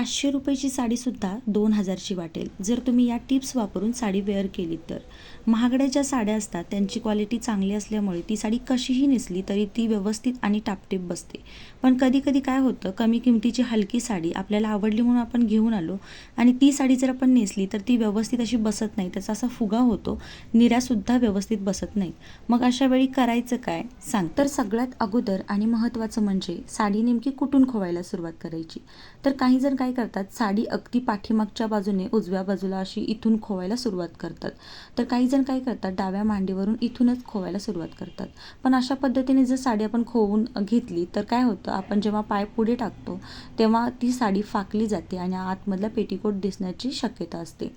पाचशे रुपयाची साडीसुद्धा दोन हजारची वाटेल. जर तुम्ही या टिप्स वापरून साडी वेअर केली तर. महागड्या ज्या साड्या असतात त्यांची क्वालिटी चांगली असल्यामुळे ती साडी कशीही नेसली तरी ती व्यवस्थित आणि टापटीप बसते. पण कधी कधी काय होतं कमी किमतीची हलकी साडी आपल्याला आवडली म्हणून आपण घेऊन आलो आणि ती साडी जर आपण नेसली तर ती व्यवस्थित अशी बसत नाही. त्याचा असा फुगा होतो निऱ्यासुद्धा व्यवस्थित बसत नाही मग अशा वेळी करायचं काय? सांग. तर सगळ्यात अगोदर आणि महत्त्वाचं म्हणजे साडी नेमकी कुठून खोवायला सुरुवात करायची? तर काही जण काय करतात? साडी अगदी पाठीमागच्या बाजूने उजव्या बाजूला अशी इथून खोवायला सुरुवात करतात. तर काही जण काय करतात? डाव्या मांडीवरून इथूनच खोवायला सुरुवात करतात. पण अशा पद्धतीने जर साडी आपण खोवून घेतली तर काय होतं? आपण जेव्हा पाय पुढे टाकतो तेव्हा ती साडी फाकली जाते आणि आतमधला पेटीकोट दिसण्याची शक्यता असते.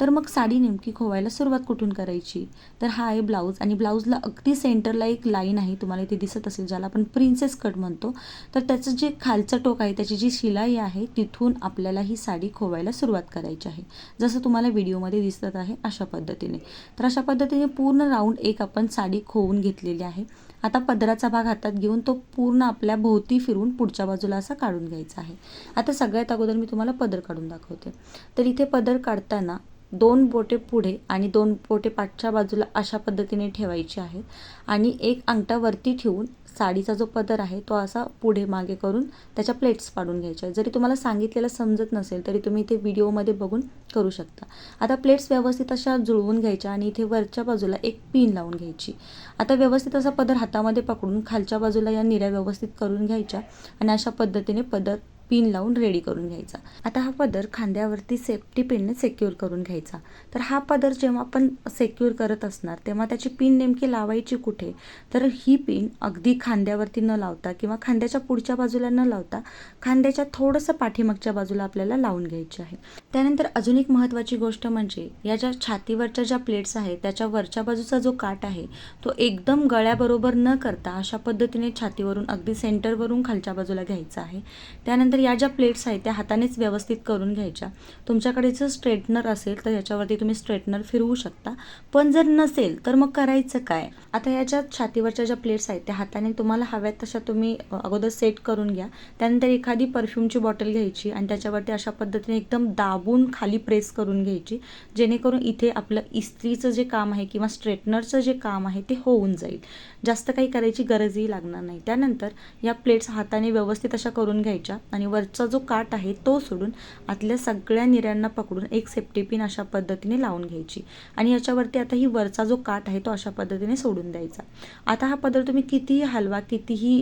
तर मग साडी नेमकी खोवायला सुरुवात कुठून करायची? तर हा आहे ब्लाऊज आणि ब्लाऊजला अगदी सेंटरला एक लाईन आहे तुम्हाला इथे दिसत असेल ज्याला आपण प्रिन्सेस कट म्हणतो. तर त्याचं जे खालचं टोक आहे त्याची जी शिलाई आहे तिथून आपल्याला ही साडी खोवायला सुरुवात करायची आहे. जसं तुम्हाला व्हिडिओमध्ये दिसत आहे अशा पद्धतीने. तर अशा पद्धतीने पूर्ण राऊंड एक आपण साडी खोवून घेतलेली आहे. आता पदराचा भाग हातात घेऊन तो पूर्ण आपल्या भोवती फिरून पुढच्या बाजूला असा काढून घ्यायचा आहे. आता सगळ्यात अगोदर मी तुम्हाला पदर काढून दाखवते. तर इथे पदर काढताना दोन बोटे पुढे आणि दोन बोटे पाठच्या बाजूला अशा पद्धतीने ठेवायची आहेत. आणि एक अंगठा वरती ठेवून साडीचा जो पदर आहे तो असा पुढे मागे करून त्याच्या प्लेट्स पाडून घ्यायच्या जरी तुम्हाला सांगितलेलं समजत नसेल तरी तुम्ही इथे व्हिडिओमध्ये बघून करू शकता. आता प्लेट्स व्यवस्थित अशा जुळवून घ्यायच्या आणि इथे वरच्या बाजूला एक पिन लावून घ्यायची. आता व्यवस्थित असा पदर हातामध्ये पकडून खालच्या बाजूला या निऱ्या व्यवस्थित करून घ्यायच्या आणि अशा पद्धतीने पदर पिन लावून रेडी करून घ्यायचा. आता हा पदर खांद्यावरती सेफ्टी पिनने सेक्युअर करून घ्यायचा. तर हा पदर जेव्हा आपण सेक्युअर करत असणार तेव्हा त्याची पिन नेमकी लावायची कुठे? तर ही पिन अगदी खांद्यावरती न लावता किंवा खांद्याच्या पुढच्या बाजूला न लावता खांद्याच्या थोडंसं पाठीमागच्या बाजूला आपल्याला लावून घ्यायची आहे. त्यानंतर अजून एक महत्त्वाची गोष्ट म्हणजे या ज्या छातीवरच्या ज्या प्लेट्स आहेत त्याच्या वरच्या बाजूचा जो काट आहे तो एकदम गळ्याबरोबर न करता अशा पद्धतीने छातीवरून अगदी सेंटरवरून खालच्या बाजूला घ्यायचा आहे. त्यानंतर तर या ज्या प्लेट्स आहेत त्या हातानेच व्यवस्थित करून घ्यायच्या. तुमच्याकडे जर स्ट्रेटनर असेल तर याच्यावरती तुम्ही स्ट्रेटनर फिरवू शकता. पण जर नसेल तर मग करायचं काय? आता या ज्या छातीवरच्या ज्या प्लेट्स आहेत त्या हाताने तुम्हाला हव्यात तशा तुम्ही अगोदर सेट करून घ्या. त्यानंतर एखादी परफ्यूमची बॉटल घ्यायची आणि त्याच्यावरती अशा पद्धतीने एकदम दाबून खाली प्रेस करून घ्यायची जेणेकरून इथे आपलं इस्त्रीचं जे काम आहे किंवा स्ट्रेटनरचं जे काम आहे ते होऊन जाईल. जास्त काही करायची गरजही लागणार नाही. त्यानंतर या प्लेट्स हाताने व्यवस्थित अशा करून घ्यायच्या आणि वरचा जो काट आहे तो सोडून आतल्या सगळ्या निऱ्यांना पकडून एक सेफ्टी पिन अशा पद्धतीने लावून घ्यायची. आणि याच्यावरती आता ही वरचा जो काट आहे तो अशा पद्धतीने सोडून द्यायचा. आता हा पदर तुम्ही कितीही हलवा कितीही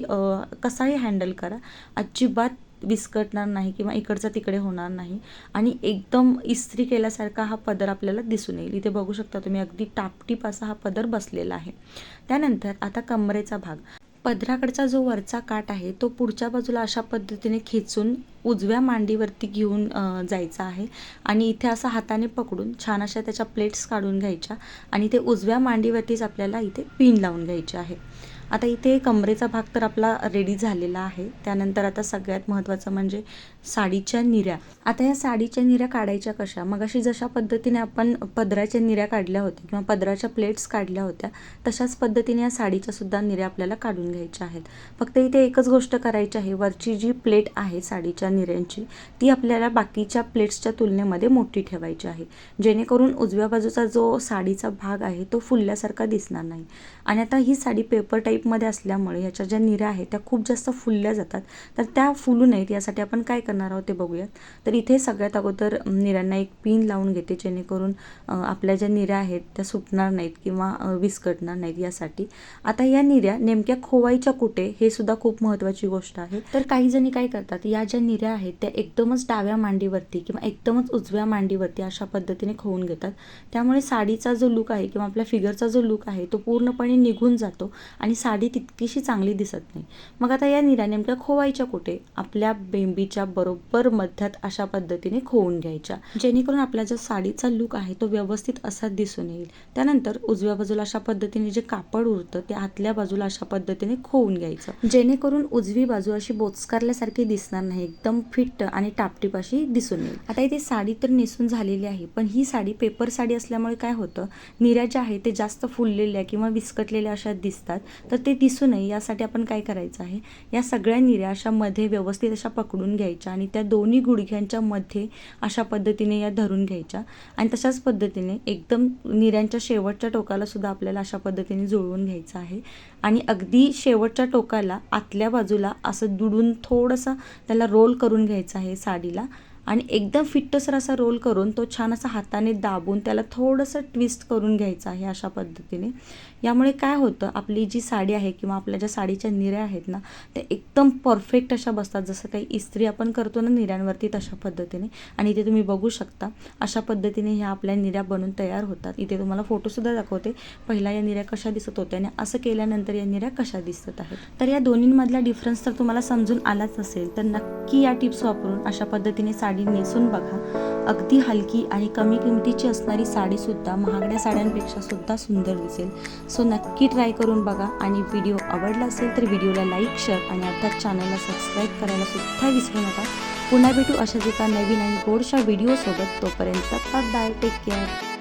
कसाही हँडल करा अजिबात विस्कटणार नाही किंवा इकडचा तिकडे होणार नाही. आणि एकदम इस्त्री केल्यासारखा हा पदर आपल्याला दिसून येईल. इथे बघू शकता तुम्ही अगदी टापटीप असा हा पदर बसलेला आहे. त्यानंतर आता कमरेचा भाग. पदराकडचा जो वरचा काट आहे तो पुढच्या बाजूला अशा पद्धतीने खेचून उजव्या मांडीवरती घेऊन जायचं जायचा आहे. आणि इथे असं हाताने पकडून छान अशा त्याच्या प्लेट्स काढून घ्यायच्या आणि ते उजव्या मांडीवरतीच आपल्याला इथे पिन लावून घ्यायचे आहे. आता इथे कमरेचा भाग तर आपला रेडी झालेला आहे. त्यानंतर आता सगळ्यात महत्त्वाचं म्हणजे साडीच्या निऱ्या. आता या साडीच्या निऱ्या काढायच्या कशा? मग अशी जशा पद्धतीने आपण पदराच्या निऱ्या काढल्या होत्या किंवा पदराच्या प्लेट्स काढल्या होत्या तशाच पद्धतीने या साडीच्यासुद्धा निऱ्या आपल्याला काढून घ्यायच्या आहेत. फक्त इथे एकच गोष्ट करायची आहे. वरची जी प्लेट आहे साडीच्या निऱ्यांची ती आपल्याला बाकीच्या प्लेट्सच्या तुलनेमध्ये मोठी ठेवायची आहे. जेणेकरून उजव्या बाजूचा जो साडीचा भाग आहे तो फुलल्यासारखा दिसणार नाही. आणि आता ही साडी पेपर टाईपमध्ये असल्यामुळे ह्याच्या ज्या निऱ्या आहेत त्या खूप जास्त फुलल्या जातात. तर त्या फुलू नयेत यासाठी आपण काय करणार आहोत ते बघूयात. तर इथे सगळ्यात अगोदर निऱ्यांना एक पिन लावून घेते जेणेकरून आपल्या ज्या निऱ्या आहेत त्या सुटणार नाहीत किंवा विस्कटणार नाहीत यासाठी. आता या निऱ्या नेमक्या खोवायच्या कुठे हे सुद्धा खूप महत्त्वाची गोष्ट आहे. तर काही जणी काय करतात या ज्या निऱ्या आहेत त्या एकदमच डाव्या मांडीवरती किंवा एकदमच उजव्या मांडीवरती अशा पद्धतीने खोवून घेतात. त्यामुळे साडीचा जो लुक आहे किंवा आपल्या फिगरचा जो लुक आहे तो पूर्णपणे निघून जातो आणि साडी तितकीशी चांगली दिसत नाही. मग आता या निऱ्या नेमक्या खोवायच्या कुठे? आपल्या बेंबीच्या बरोबर मध्यात अशा पद्धतीने खोवून घ्यायच्या. जेणेकरून आपला जो साडीचा लुक आहे तो व्यवस्थित असा दिसून येईल. त्यानंतर उजव्या बाजूला अशा पद्धतीने जे कापड उरतं ते आतल्या बाजूला अशा पद्धतीने खोवून घ्यायचं. जेणेकरून उजवी बाजू अशी बोचकारल्यासारखी दिसणार नाही एकदम फिट आणि टापटीप अशी दिसून येईल. आता इथे साडी तर नेसून झालेली आहे पण ही साडी पेपर साडी असल्यामुळे काय होतं निऱ्या ज्या आहेत ते जास्त फुललेल्या किंवा विस्कटलेल्या अशा दिसतात. तर ते दिसू नये यासाठी आपण काय करायचं आहे या सगळ्या निऱ्या अशा मध्ये व्यवस्थित अशा पकडून घ्यायच्या आणि त्या दोन्ही गुडघ्यांच्या मध्ये अशा पद्धतीने या धरून घ्यायच्या. आणि तशाच पद्धतीने एकदम निऱ्यांच्या शेवटच्या टोकाला सुद्धा आपल्याला अशा पद्धतीने जुळवून घ्यायचं आहे. आणि अगदी शेवटच्या टोकाला आतल्या बाजूला असं दुडून थोडंसं त्याला रोल करून घ्यायचं आहे साडीला. आणि एकदम फिट्टसर असा रोल करून तो छान असा हाताने दाबून त्याला थोडंसं ट्विस्ट करून घ्यायचा आहे अशा पद्धतीने. यामुळे काय होतं आपली जी साडी आहे किंवा आपल्या ज्या साडीच्या निऱ्या आहेत ना त्या एकदम परफेक्ट अशा बसतात. जसं काही इस्त्री आपण करतो ना निऱ्यांवरती तशा पद्धतीने. आणि इथे तुम्ही बघू शकता अशा पद्धतीने ह्या आपल्या निऱ्या बनून तयार होतात. इथे तुम्हाला फोटोसुद्धा दाखवते पहिला या निऱ्या कशा दिसत होत्या आणि असं केल्यानंतर या निऱ्या कशा दिसत आहेत. तर या दोन्हींमधला डिफरन्स तर तुम्हाला समजून आलाच असेल तर नक्की या टिप्स वापरून अशा पद्धतीने साडी नेसून बघा. अगदी हलकी आणि कमी किमतीची असणारी साडीसुद्धा महागड्या साड्यांपेक्षा सुद्धा सुंदर दिसेल. सो नक्की ट्राय करून बघा. आणि व्हिडिओ आवडला असेल तर व्हिडिओला लाईक शेअर आणि अर्थात चॅनलला सबस्क्राईब करायला सुद्धा विसरू नका. पुन्हा भेटू अशाच एका नवीन आणि गोडशा व्हिडिओसोबत तोपर्यंत बाय टेक केअर